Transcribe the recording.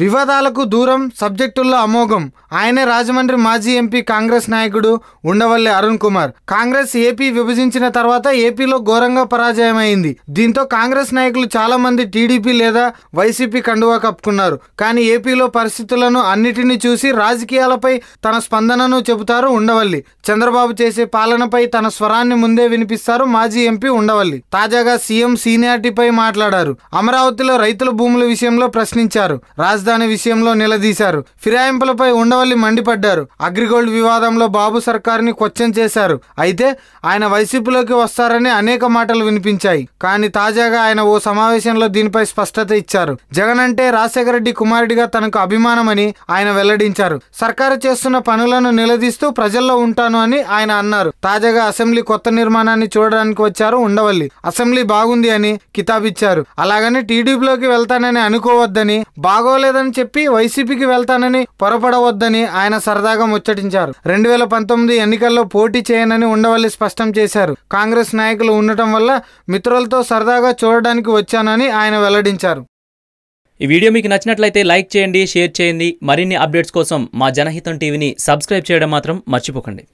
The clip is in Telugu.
వివాదాలకు దూరం సబ్జెక్టుల్లో అమోఘం. ఆయనే రాజమండ్రి మాజీ ఎంపీ కాంగ్రెస్ నాయకుడు ఉండవల్లి అరుణ్ కుమార్. కాంగ్రెస్ ఏపీ విభజించిన తర్వాత ఏపీలో ఘోరంగా పరాజయమైంది. దీంతో కాంగ్రెస్ నాయకులు చాలా మంది టీడీపీ లేదా వైసీపీ కండువా కప్పుకున్నారు. కానీ ఏపీలో పరిస్థితులను అన్నిటినీ చూసి రాజకీయాలపై తన స్పందనను చెబుతారు ఉండవల్లి. చంద్రబాబు చేసే పాలనపై తన స్వరాన్ని ముందే వినిపిస్తారు మాజీ ఎంపీ ఉండవల్లి. తాజాగా సీఎం సీనియారిటీపై మాట్లాడారు. అమరావతిలో రైతుల భూముల విషయంలో ప్రశ్నించారు. రాజధాని విషయంలో నిలదీశారు. ఫిరాయింపులపై ఉండవల్లి మండిపడ్డారు. అగ్రిగోల్డ్ వివాదంలో బాబు సర్కార్ని క్వశ్చన్ చేశారు. అయితే ఆయన వైసీపీలోకి వస్తారని అనేక మాటలు వినిపించాయి. కానీ తాజాగా ఆయన ఓ సమావేశంలో దీనిపై స్పష్టత ఇచ్చారు. జగన్ అంటే రాజశేఖర రెడ్డి కుమారుడిగా తనకు అభిమానమని ఆయన వెల్లడించారు. సర్కారు చేస్తున్న పనులను నిలదీస్తూ ప్రజల్లో ఉంటాను అని ఆయన అన్నారు. తాజాగా అసెంబ్లీ కొత్త నిర్మాణాన్ని చూడడానికి వచ్చారు ఉండవల్లి. అసెంబ్లీ బాగుంది అని కితాబిచ్చారు. అలాగని టీడీపీలోకి వెళ్తానని అనుకోవద్దని బాగోలేదని చెప్పి వైసీపీకి వెళ్తానని పొరపడవద్దని ఆయన సరదాగా ముచ్చటించారు. రెండు వేల పంతొమ్మిది ఎన్నికల్లో పోటీ చేయనని ఉండవల్లి స్పష్టం చేశారు. కాంగ్రెస్ నాయకులు ఉండటం వల్ల మిత్రులతో సరదాగా చూడడానికి వచ్చానని ఆయన వెల్లడించారు. ఈ వీడియో మీకు నచ్చినట్లయితే లైక్ చేయండి షేర్ చేయండి. మరిన్ని అప్డేట్స్ కోసం మా జనహితం టీవీని సబ్స్క్రైబ్ చేయడం మాత్రం మర్చిపోకండి.